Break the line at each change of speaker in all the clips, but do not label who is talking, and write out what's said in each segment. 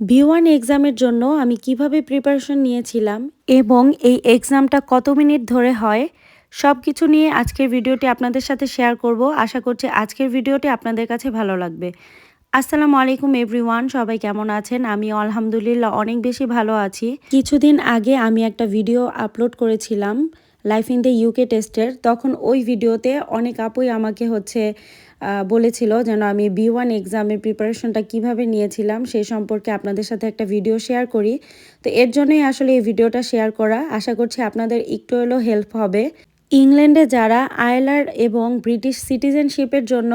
B one এক্সামের জন্য আমি কীভাবে প্রিপারেশন নিয়েছিলাম এবং এই এক্সামটা কত মিনিট ধরে হয় সব কিছু নিয়ে আজকের ভিডিওটি আপনাদের সাথে শেয়ার করব। আশা করছি আজকের ভিডিওটি আপনাদের কাছে ভালো লাগবে। আসসালামু আলাইকুম এভরিওয়ান সবাই কেমন আছেন? আমি আলহামদুলিল্লাহ অনেক বেশি ভালো আছি। কিছুদিন আগে আমি একটা ভিডিও আপলোড করেছিলাম। লাইফ ইন দ্য ইউকে টেস্টের তখন ওই ভিডিওতে অনেক আপুই আমাকে হচ্ছে বলেছিল যেন আমি বি ওয়ান এক্সামের প্রিপারেশনটা কীভাবে নিয়েছিলাম, সেই সম্পর্কে আপনাদের সাথে একটা ভিডিও শেয়ার করি। তো এর জন্যই আসলে এই ভিডিওটা শেয়ার করা। আশা করছি আপনাদের একটু হলেও হেল্প হবে। ইংল্যান্ডে যারা আয়ারল্যান্ড এবং ব্রিটিশ সিটিজেনশিপের জন্য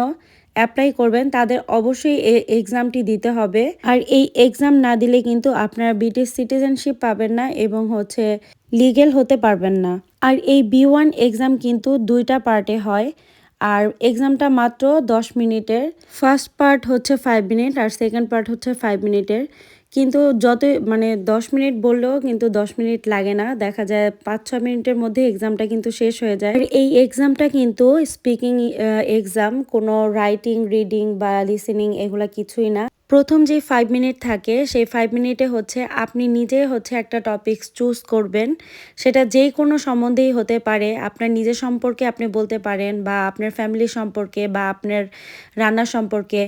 অ্যাপ্লাই করবেন, তাদের অবশ্যই এই এক্সামটি দিতে হবে। আর এই এক্সাম না দিলে কিন্তু আপনারা ব্রিটিশ সিটিজেনশিপ পাবেন না এবং হচ্ছে লিগেল হতে পারবেন না। আর এই বি ওয়ান এক্সাম কিন্তু দুইটা পার্টে হয়। আর এক্সামটা মাত্র দশ মিনিটের। ফার্স্ট পার্ট হচ্ছে ফাইভ মিনিট আর সেকেন্ড পার্ট হচ্ছে ফাইভ মিনিটের কিন্তু যতই মানে দশ মিনিট বললেও কিন্তু দশ মিনিট লাগে না। দেখা যায় পাঁচ ছ মিনিটের মধ্যে এক্সামটা কিন্তু শেষ হয়ে যায়। এই এক্সামটা কিন্তু স্পিকিং এক্সাম কোনো রাইটিং রিডিং বা লিসেনিং এগুলা কিছুই না। প্রথম যে ফাইভ মিনিট থাকে, সেই ফাইভ মিনিটে হচ্ছে আপনি নিজে হচ্ছে একটা টপিকস চুজ করবেন। সেটা যে কোনো সম্বন্ধেই হতে পারে। আপনার নিজের সম্পর্কে আপনি বলতে পারেন বা আপনার ফ্যামিলি সম্পর্কে বা আপনার রান্না সম্পর্কে।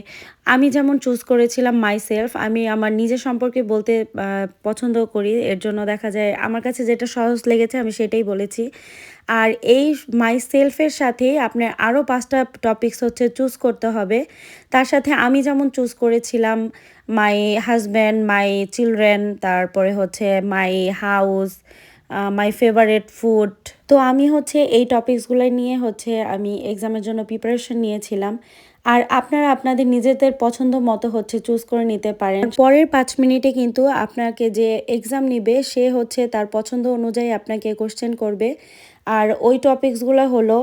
আমি যেমন চুজ করেছিলাম মাই সেলফ আমি আমার নিজের সম্পর্কে বলতে পছন্দ করি। এর জন্য দেখা যায়, আমার কাছে যেটা সহজ লেগেছে আমি সেটাই বলেছি। আর এই মাই সেলফের সাথে আপনার আরও পাঁচটা টপিকস হচ্ছে চুজ করতে হবে। তার সাথে আমি যেমন চুজ করেছিলাম মাই হাজব্যান্ড মাই চিলড্রেন তারপরে হচ্ছে my house my favourite food তো আমি হচ্ছে এই টপিকসগুলো নিয়ে হচ্ছে আমি এক্সামের জন্য প্রিপারেশন নিয়েছিলাম। আর আপনারা আপনাদের নিজেদের পছন্দ মতো হচ্ছে চুজ করে নিতে পারেন। পরের পাঁচ মিনিটে কিন্তু আপনাকে যে এক্সাম নিবে, সে হচ্ছে তার পছন্দ অনুযায়ী আপনাকে কোশ্চেন করবে। আর ওই টপিকসগুলো হলো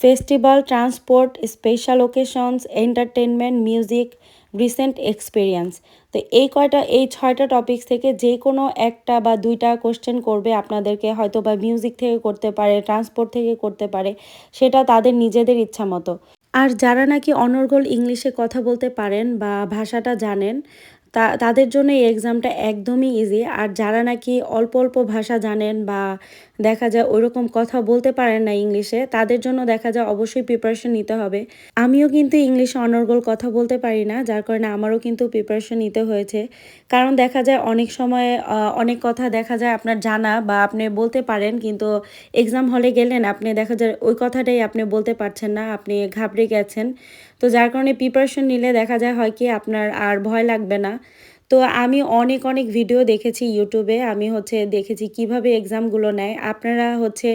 festival transport special occasions entertainment music recent experience তো এই কয়টা, এই ছয়টা টপিক্স থেকে যে কোনো একটা বা দুইটা কোশ্চেন করবে আপনাদেরকে হয়তো বা মিউজিক থেকে করতে পারে ট্রান্সপোর্ট থেকে করতে পারে, সেটা তাদের নিজেদের ইচ্ছা মতো। আর যারা নাকি অনর্গল ইংলিশে কথা বলতে পারেন বা ভাষাটা জানেন তা, তাদের জন্য এই এক্সামটা একদমই ইজি আর যারা নাকি অল্প অল্প ভাষা জানেন বা দেখা যায় ওইরকম কথা বলতে পারেন না ইংলিশে তাদের জন্য দেখা যায় অবশ্যই প্রিপারেশন নিতে হবে। আমিও কিন্তু ইংলিশে অনর্গল কথা বলতে পারি না, যার কারণে আমারও কিন্তু প্রিপারেশন নিতে হয়েছে। কারণ দেখা যায় অনেক সময় অনেক কথা দেখা যায় আপনার জানা বা আপনি বলতে পারেন, কিন্তু এক্সাম হলে গেলেন, আপনি দেখা যায় ওই কথাটাই আপনি বলতে পারছেন না, আপনি ঘাবড়ে গেছেন। তো যার কারণে প্রিপারেশন নিলে দেখা যায় হয় কি আপনার আর ভয় লাগবে না। তো আমি অনেক অনেক ভিডিও দেখেছি ইউটিউবে আমি হচ্ছে দেখেছি কীভাবে এক্সামগুলো নেয়। আপনারা হচ্ছে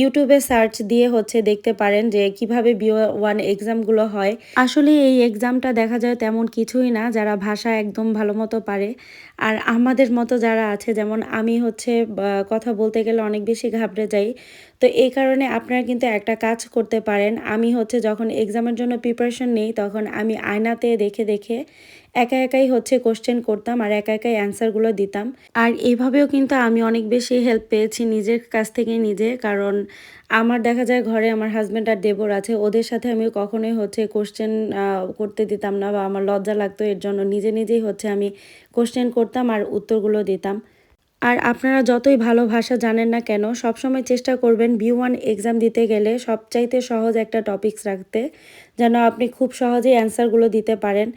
ইউটিউবে সার্চ দিয়ে হচ্ছে দেখতে পারেন যে কীভাবে বি ওয়ান এক্সামগুলো হয়। আসলে এই এক্সামটা দেখা যায় তেমন কিছুই না, যারা ভাষা একদম ভালো মতো পারে। আর আমাদের মতো যারা আছে, যেমন আমি হচ্ছে কথা বলতে গেলে অনেক বেশি ঘাবড়ে যাই। তো এই কারণে আপনারা কিন্তু একটা কাজ করতে পারেন। আমি হচ্ছে যখন এক্সামের জন্য প্রিপারেশন নেই, তখন আমি আয়নাতে দেখে দেখে একা একাই হচ্ছে কোশ্চেন করতাম আর একা একাই অ্যান্সারগুলো দিতাম। আর এইভাবেও কিন্তু আমি অনেক বেশি হেল্প পেয়েছি নিজের কাছ থেকে নিজে, কারণ আমার দেখা যায় ঘরে আমার হাজব্যান্ড আর দেবর আছে, ওদের সাথে আমি কখনোই হচ্ছে কোশ্চেন করতে দিতাম না বা আমার লজ্জা লাগতো, এর জন্য নিজে নিজেই হচ্ছে আমি কোশ্চেন করতাম আর উত্তরগুলো দিতাম। আর আপনারা যতই ভালো ভাষা জানেন না কেন, সবসময় চেষ্টা করবেন বি ওয়ান এক্সাম দিতে গেলে সবচাইতে সহজ একটা টপিকস রাখতে, যেন আপনি খুব সহজেই অ্যান্সারগুলো দিতে পারেন।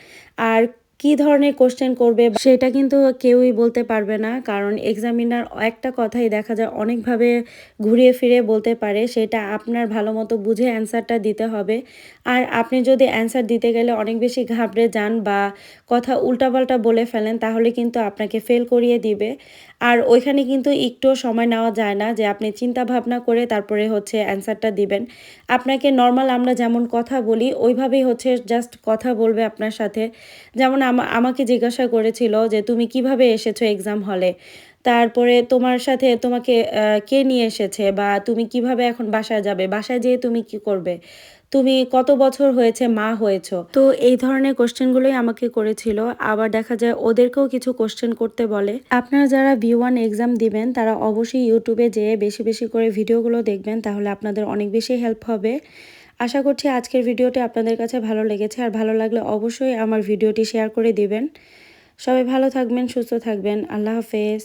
আর কি ধরনের কোশ্চেন করবে সেটা কিন্তু কেউই বলতে পারবে না। কারণ এক্সামিনার একটা কথাই দেখা যায়, অনেকভাবে ঘুরিয়ে ফিরে বলতে পারে, সেটা আপনার ভালো মতো বুঝে অ্যান্সারটা দিতে হবে। আর আপনি যদি অ্যান্সার দিতে গেলে অনেক বেশি ঘাবড়ে যান বা কথা উল্টাপাল্টা বলে ফেলেন, তাহলে কিন্তু আপনাকে ফেল করিয়ে দিবে। আর ওইখানে কিন্তু একটুও সময় নেওয়া যায় না যে আপনি চিন্তা ভাবনা করে তারপরে হচ্ছে অ্যান্সারটা দিবেন। আপনাকে নর্মাল আমরা যেমন কথা বলি, ওইভাবেই হচ্ছে জাস্ট কথা বলবে আপনার সাথে। যেমন আমাকে জিজ্ঞাসা করেছিল যে, তুমি কীভাবে এসেছ এক্সাম হলে তারপরে তোমার সাথে তোমাকে কে নিয়ে এসেছে বা তুমি কীভাবে এখন বাসায় যাবে? বাসায় যেয়ে তুমি কি করবে? তুমি কত বছর হয়েছে? মা হয়েছো? তো এই ধরনের কোশ্চেনগুলোই আমাকে করেছিল। আবার দেখা যায় ওদেরকেও কিছু কোশ্চেন করতে বলে। আপনারা যারা বি ওয়ান এক্সাম দিবেন, তারা অবশ্যই ইউটিউবে যেয়ে বেশি বেশি করে ভিডিওগুলো দেখবেন। তাহলে আপনাদের অনেক বেশি হেল্প হবে। আশা করছি আজকের ভিডিওটি আপনাদের কাছে ভালো লেগেছে। আর ভালো লাগলে অবশ্যই আমার ভিডিওটি শেয়ার করে দিবেন। সবাই ভালো থাকবেন, সুস্থ থাকবেন। আল্লাহ হাফেজ।